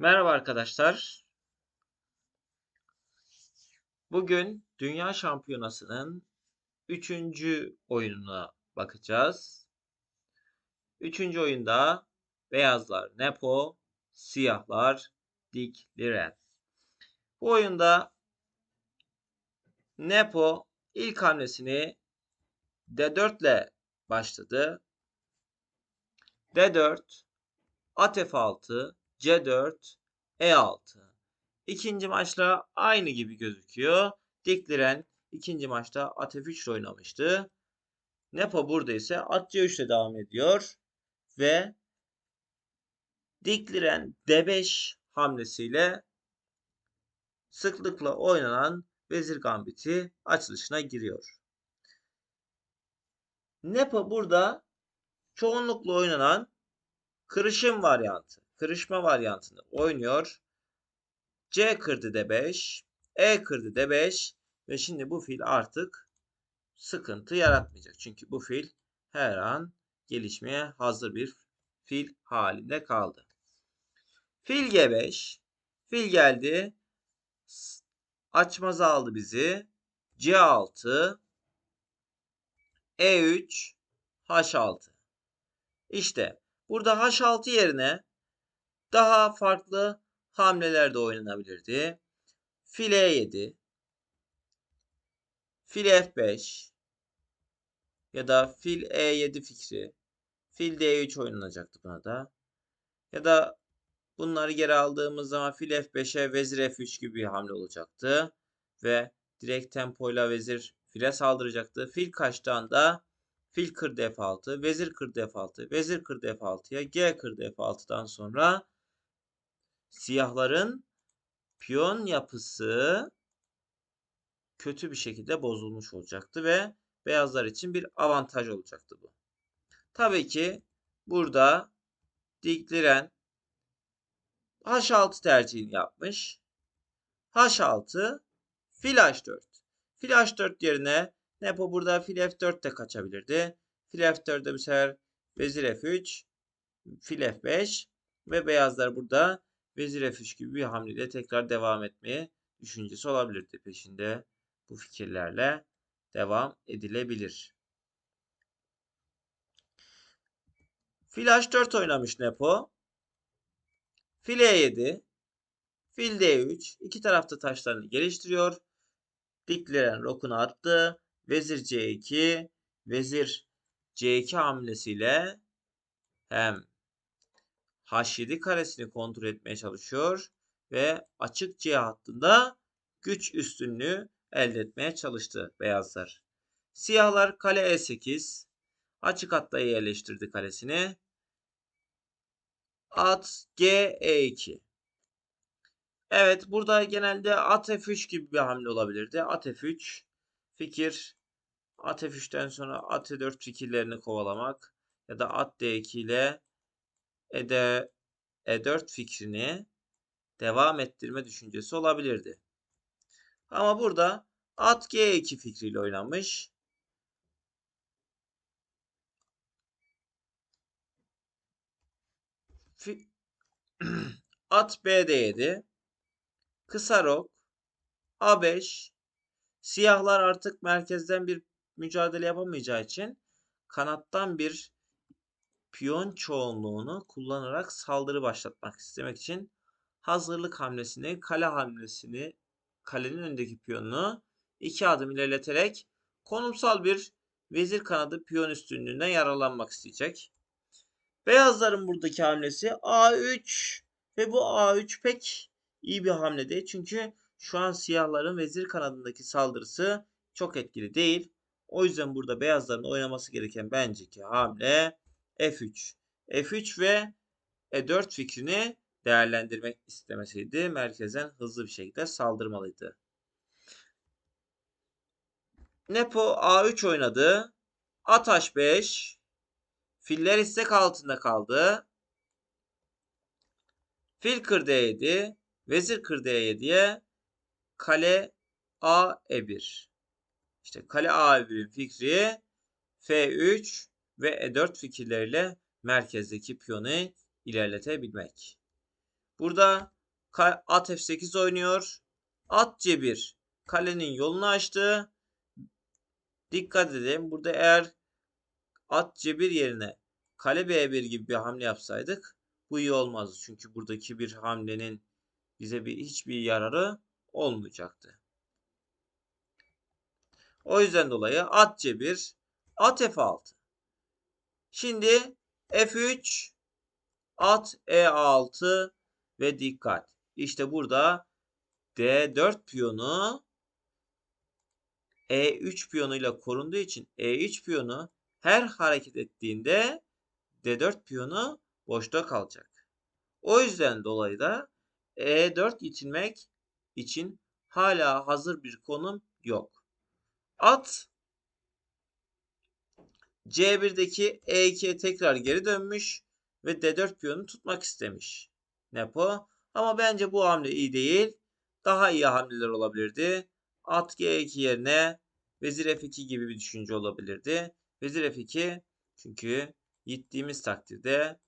Merhaba arkadaşlar. Bugün Dünya Şampiyonası'nın 3. oyununa bakacağız. 3. oyunda beyazlar Nepo, siyahlar Dick Liren. Bu oyunda Nepo ilk hamlesini D4 ile başladı. D4, at F6, C4, E6. İkinci maçla aynı gibi gözüküyor. Dikliren ikinci maçta at F3 ile oynamıştı. Nepo burada ise at C3 ile devam ediyor. Ve Dikliren D5 hamlesiyle sıklıkla oynanan Vezir Gambit'i açılışına giriyor. Nepo burada çoğunlukla oynanan kırışım varyantı, kırışma varyantını oynuyor. C kırdı D5, E kırdı D5 ve şimdi bu fil artık sıkıntı yaratmayacak. Çünkü bu fil her an gelişmeye hazır bir fil halinde kaldı. Fil G5, fil geldi, açmazı aldı bizi. C6, E3, H6. İşte burada H6 yerine daha farklı hamleler de oynanabilirdi. Fil E7, fil F5 ya da fil E7 fikri, fil D3 oynanacaktı buna da. Ya da bunları geri aldığımız zaman fil F5'e vezir F3 gibi bir hamle olacaktı. Ve direkt tempoyla vezir file saldıracaktı. Fil kaçtığında fil kır F6, vezir kır F6, vezir kır F6'ya G kır F6'dan sonra siyahların piyon yapısı kötü bir şekilde bozulmuş olacaktı ve beyazlar için bir avantaj olacaktı bu. Tabii ki burada Dikliren H6 tercihini yapmış. H6 fil H4. Fil H4 yerine Nepo burada fil F4 de kaçabilirdi. Fil F4'de bu sefer vezir F3, fil F5 ve beyazlar burada vezir F3 gibi bir hamleyle tekrar devam etmeye düşüncesi olabilirdi. Peşinde bu fikirlerle devam edilebilir. Fil H4 oynamış Nepo. Fil E7, fil D3. İki tarafta taşlarını geliştiriyor. Dikleyen rokunu attı. Vezir C2, vezir C2 hamlesiyle hem H7 karesini kontrol etmeye çalışıyor ve açık C hattında güç üstünlüğü elde etmeye çalıştı beyazlar. Siyahlar kale E8 açık hatta yerleştirdi kalesini. At G E2. Evet burada genelde at F3 gibi bir hamle olabilirdi. At F3 fikir at F3'ten sonra at E4 fikirlerini kovalamak ya da at D2 ile Ede E4 fikrini devam ettirme düşüncesi olabilirdi. Ama burada at G2 fikriyle oynanmış. at B7 kısa rok A5 siyahlar artık merkezden bir mücadele yapamayacağı için kanattan bir piyon çoğunluğunu kullanarak saldırı başlatmak istemek için hazırlık hamlesini, kale hamlesini, kalenin önündeki piyonunu iki adım ilerleterek konumsal bir vezir kanadı piyon üstünlüğünden yararlanmak isteyecek. Beyazların buradaki hamlesi A3 ve bu A3 pek iyi bir hamle değil. Çünkü şu an siyahların vezir kanadındaki saldırısı çok etkili değil. O yüzden burada beyazların oynaması gereken bence ki hamle F3. F3 ve E4 fikrini değerlendirmek istemeseydi merkezden hızlı bir şekilde saldırmalıydı. Nepo A3 oynadı. At H5. Filler istek altında kaldı. Fil kır D7. Vezir kır D7'ye kale A E1. İşte kale A1'in fikri F3 ve E4 fikirleriyle merkezdeki piyonu ilerletebilmek. Burada at F8 oynuyor. At C1 kalenin yolunu açtı. Dikkat edelim. Burada eğer at C1 yerine kale B1 gibi bir hamle yapsaydık bu iyi olmazdı. Çünkü buradaki bir hamlenin bize bir hiçbir yararı olmayacaktı. O yüzden dolayı at C1, at F6. Şimdi F3, at E6 ve dikkat. İşte burada D4 piyonu E3 piyonuyla korunduğu için E3 piyonu her hareket ettiğinde D4 piyonu boşta kalacak. O yüzden dolayı da E4 itilmek için hala hazır bir konum yok. At C1'deki E2'ye tekrar geri dönmüş ve D4 piyonunu tutmak istemiş. Nepo. Ama bence bu hamle iyi değil. Daha iyi hamleler olabilirdi. At G2 yerine Vezir F2 gibi bir düşünce olabilirdi. Vezir F2 çünkü gittiğimiz takdirde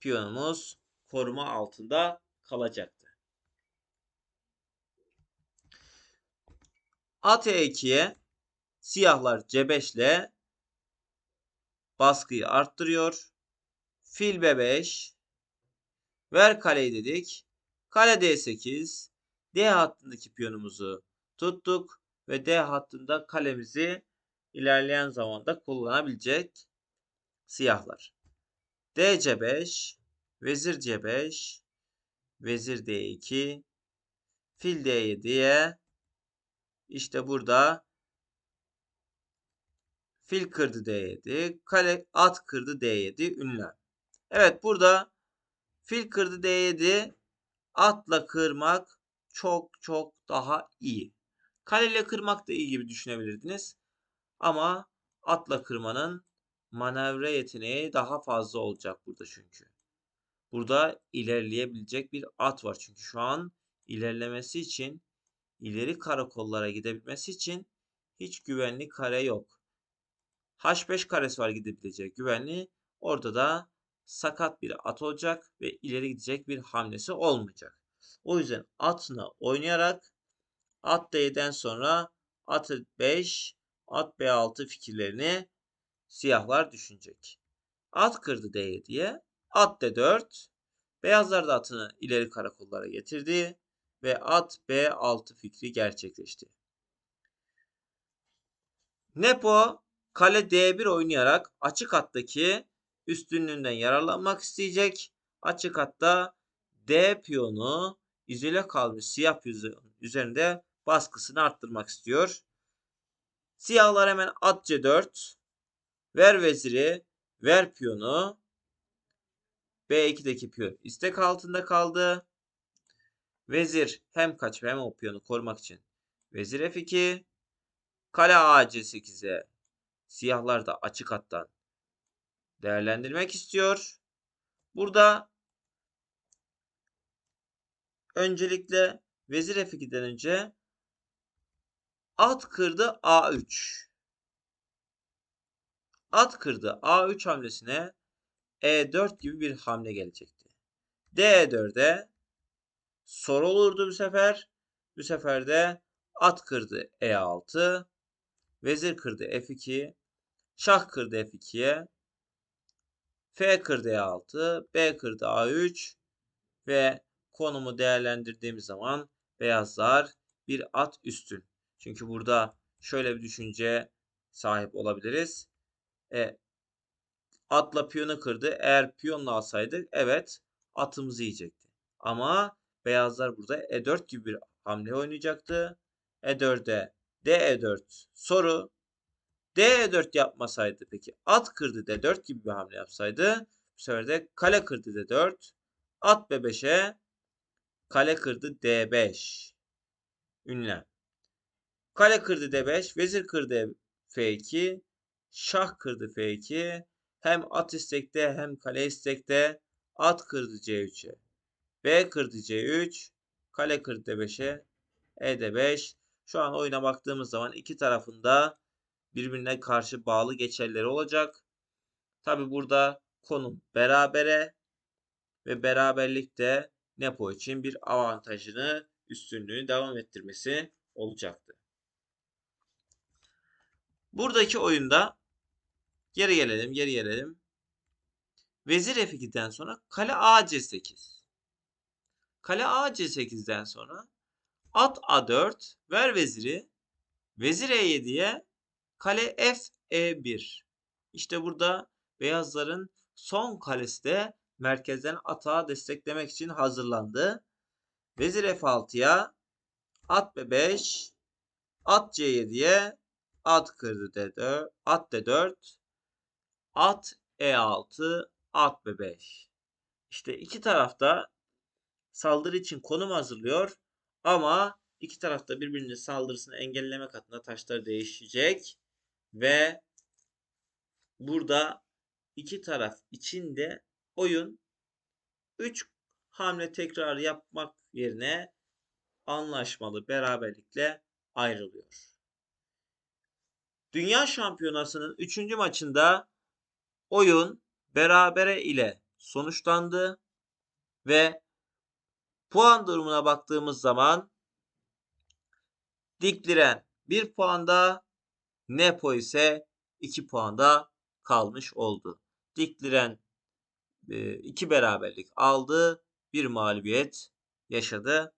piyonumuz koruma altında kalacaktı. At E2'ye siyahlar C5 ile baskıyı arttırıyor. Fil B5 ver kaleyi dedik. Kale D8 D hattındaki piyonumuzu tuttuk ve D hattında kalemizi ilerleyen zamanda kullanabilecek siyahlar. D C5 Vezir C5 Vezir D2 Fil D7'ye işte burada fil kırdı D7 kale at kırdı D7 ünlem. Evet burada fil kırdı D7 atla kırmak çok çok daha iyi. Kaleyle kırmak da iyi gibi düşünebilirdiniz. Ama atla kırmanın manevra yeteneği daha fazla olacak burada çünkü. Burada ilerleyebilecek bir at var. Çünkü şu an ilerlemesi için ileri karakollara gidebilmesi için hiç güvenli kare yok. H5 karesi var gidebilecek güvenli. Orada da sakat bir at olacak ve ileri gidecek bir hamlesi olmayacak. O yüzden atını oynayarak at D7'den sonra at 5, at B6 fikirlerini siyahlar düşünecek. At kırdı D7'ye. At D4. Beyazlar da atını ileri karakollara getirdi ve at B6 fikri gerçekleşti. Nepo kale D1 oynayarak açık hattaki üstünlüğünden yararlanmak isteyecek. Açık hatta D piyonu izole kalmış siyah üzerinde baskısını arttırmak istiyor. Siyahlar hemen at C4 ver veziri ver piyonu B2'deki piyon istek altında kaldı. Vezir hem kaç hem o piyonu korumak için vezir F2 kale A C8'e siyahlar da açık hattan değerlendirmek istiyor. Burada öncelikle vezir F2'den önce at kırdı A3. At kırdı A3 hamlesine E4 gibi bir hamle gelecekti. D4'e soru olurdu bu sefer. Bu sefer de at kırdı E6. Vezir kırdı F2. Şah kırdı F2'ye. F kırdı E6. B kırdı A3. Ve konumu değerlendirdiğimiz zaman beyazlar bir at üstün. Çünkü burada şöyle bir düşünce sahip olabiliriz. E, atla piyonu kırdı. Eğer piyonla alsaydık evet atımızı yiyecekti. Ama beyazlar burada E4 gibi bir hamle oynayacaktı. E4'e D4 soru. D4 yapmasaydı peki at kırdı D4 gibi bir hamle yapsaydı bu sefer de kale kırdı D4 at B5'e kale kırdı D5 ünlem. Kale kırdı D5 vezir kırdı F2 şah kırdı F2 hem at istekte hem kale istekte at kırdı C3'e B kırdı C3 kale kırdı D5'e E D5 şu an oyuna baktığımız zaman iki tarafında birbirine karşı bağlı geçerleri olacak. Tabi burada konum berabere ve beraberlikte Nepo için bir avantajını, üstünlüğünü devam ettirmesi olacaktı. Buradaki oyunda geri gelelim, geri gelelim. Vezir F2'den sonra kale A C8. Kale A C8'den sonra at A4 ver veziri. Vezir E7'ye kale F E1. İşte burada beyazların son kalesi de merkezden atağı desteklemek için hazırlandı. Vezir F6'ya at B5 at C7'ye at kırdı D4 at D4 at E6 at B5. İşte iki tarafta saldırı için konum hazırlıyor ama iki tarafta birbirinin saldırısını engellemek adına taşlar değişecek ve burada iki taraf içinde oyun 3 hamle tekrar yapmak yerine anlaşmalı beraberlikle ayrılıyor. Dünya Şampiyonası'nın 3. maçında oyun berabere ile sonuçlandı ve puan durumuna baktığımız zaman Dikliren 1 puanda, Nepo ise 2 puanda kalmış oldu. Dikliren 2 beraberlik aldı, bir mağlubiyet yaşadı.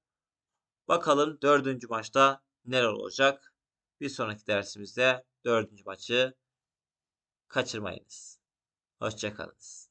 Bakalım dördüncü maçta neler olacak? Bir sonraki dersimizde dördüncü maçı kaçırmayınız. Hoşçakalınız.